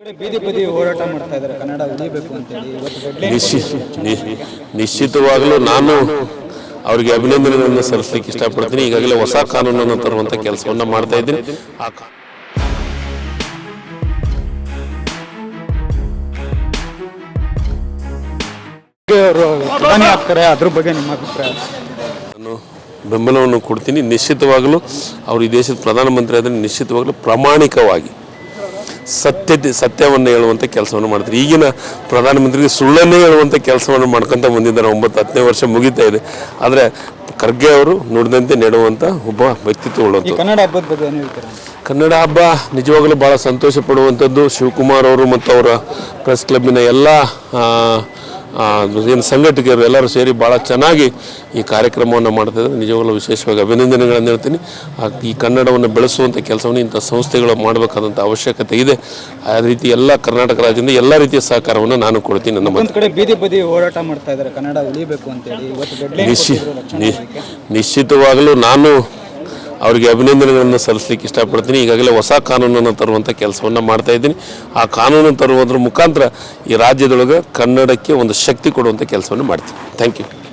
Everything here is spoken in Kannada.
ಕಡೆ ಬೀದಿ ಬದಿ ಹೋರಾಟ ಮಾಡ್ತಾ ಇದ್ದಾರೆ. ಕನ್ನಡ ಉಳಿಬೇಕು ಅಂತೇಳಿ ಇವತ್ತು ಡೆಡ್ಲೈನ್ ನಿಶ್ಚಿತವಾಗಲೂ ನಾನು ಅವರಿಗೆ ಅಭಿನಂದನೆಗಳನ್ನು ಸಲ್ಲಿಸಲಿಕ್ಕೆ ಇಷ್ಟಪಡ್ತೀನಿ. ಈಗಾಗಲೇ ಹೊಸ ಕಾನೂನನ್ನು ತರುವಂಥ ಕೆಲಸವನ್ನು ಮಾಡ್ತಾ ಇದ್ದೀನಿ. ಆ ಕಾ- ಅವರು ಪ್ರಧಾನಿ ಆಗ್ತಾರೆ. ಅದ್ರ ಬಗ್ಗೆ ನಿಮ್ಮ ಅಭಿಪ್ರಾಯ? ನಾನು ಬೆಂಬಲವನ್ನು ಕೊಡ್ತೀನಿ. ನಿಶ್ಚಿತವಾಗಲೂ ಅವರು ಈ ದೇಶದ ಪ್ರಧಾನಮಂತ್ರಿ ಆದರೆ ನಿಶ್ಚಿತವಾಗಲೂ ಪ್ರಾಮಾಣಿಕವಾಗಿ ಸತ್ಯತೆ ಸತ್ಯವನ್ನು ಹೇಳುವಂಥ ಕೆಲಸವನ್ನು ಮಾಡ್ತಾರೆ. ಈಗಿನ ಪ್ರಧಾನಮಂತ್ರಿಗೆ ಸುಳ್ಳನ್ನೇ ಹೇಳುವಂಥ ಕೆಲಸವನ್ನು ಮಾಡ್ಕೊತ ಬಂದಿದ್ದಾರೆ. ಒಂಬತ್ತು ಹತ್ತನೇ ವರ್ಷ ಮುಗಿತಾ ಇದೆ. ಆದರೆ ಖರ್ಗೆ ಅವರು ನುಡಿದಂತೆ ನೆಡುವಂಥ ಒಬ್ಬ ವ್ಯಕ್ತಿತ್ವಗಳು ಕನ್ನಡ ಹಬ್ಬದ ಬಗ್ಗೆ ಹೇಳ್ತೀರಾ? ಕನ್ನಡ ಹಬ್ಬ ನಿಜವಾಗಲೂ ಭಾಳ ಸಂತೋಷ ಪಡುವಂಥದ್ದು ಶಿವಕುಮಾರ್ ಅವರು ಮತ್ತು ಅವರ ಪ್ರೆಸ್ ಕ್ಲಬ್ಬಿನ ಎಲ್ಲ ಏನು ಸಂಘಟಕರು ಎಲ್ಲರೂ ಸೇರಿ ಭಾಳ ಚೆನ್ನಾಗಿ ಈ ಕಾರ್ಯಕ್ರಮವನ್ನು ಮಾಡ್ತಿದ್ದಾರೆ. ನಿಜವಾಗಲೂ ವಿಶೇಷವಾಗಿ ಅಭಿನಂದನೆಗಳನ್ನು ಹೇಳ್ತೀನಿ. ಈ ಕನ್ನಡವನ್ನು ಬೆಳೆಸುವಂಥ ಕೆಲಸವನ್ನು ಇಂಥ ಸಂಸ್ಥೆಗಳು ಮಾಡಬೇಕಾದಂಥ ಅವಶ್ಯಕತೆ ಇದೆ. ಆ ರೀತಿ ಎಲ್ಲ ಕರ್ನಾಟಕ ರಾಜ್ಯದಿಂದ ಎಲ್ಲ ರೀತಿಯ ಸಹಕಾರವನ್ನು ನಾನು ಕೊಡ್ತೀನಿ ನಮ್ಮ ಒಂದು ಕಡೆ ಬೀದಿ ಬದಿ ಹೋರಾಟ ಮಾಡ್ತಾ ಇದ್ದಾರೆ. ಕನ್ನಡ ಉಳಿಬೇಕು ಅಂತೇಳಿ. ನಿಶ್ಚಿತವಾಗಲೂ ನಾನು ಅವರಿಗೆ ಅಭಿನಂದನೆಗಳನ್ನು ಸಲ್ಲಿಸಲಿಕ್ಕೆ ಇಷ್ಟಪಡ್ತೀನಿ. ಈಗಾಗಲೇ ಹೊಸ ಕಾನೂನನ್ನು ತರುವಂಥ ಕೆಲಸವನ್ನು ಮಾಡ್ತಾ ಇದ್ದೀನಿ. ಆ ಕಾನೂನು ತರುವುದರ ಮುಖಾಂತರ ಈ ರಾಜ್ಯದೊಳಗೆ ಕನ್ನಡಕ್ಕೆ ಒಂದು ಶಕ್ತಿ ಕೊಡುವಂಥ ಕೆಲಸವನ್ನು ಮಾಡ್ತೀನಿ. Thank you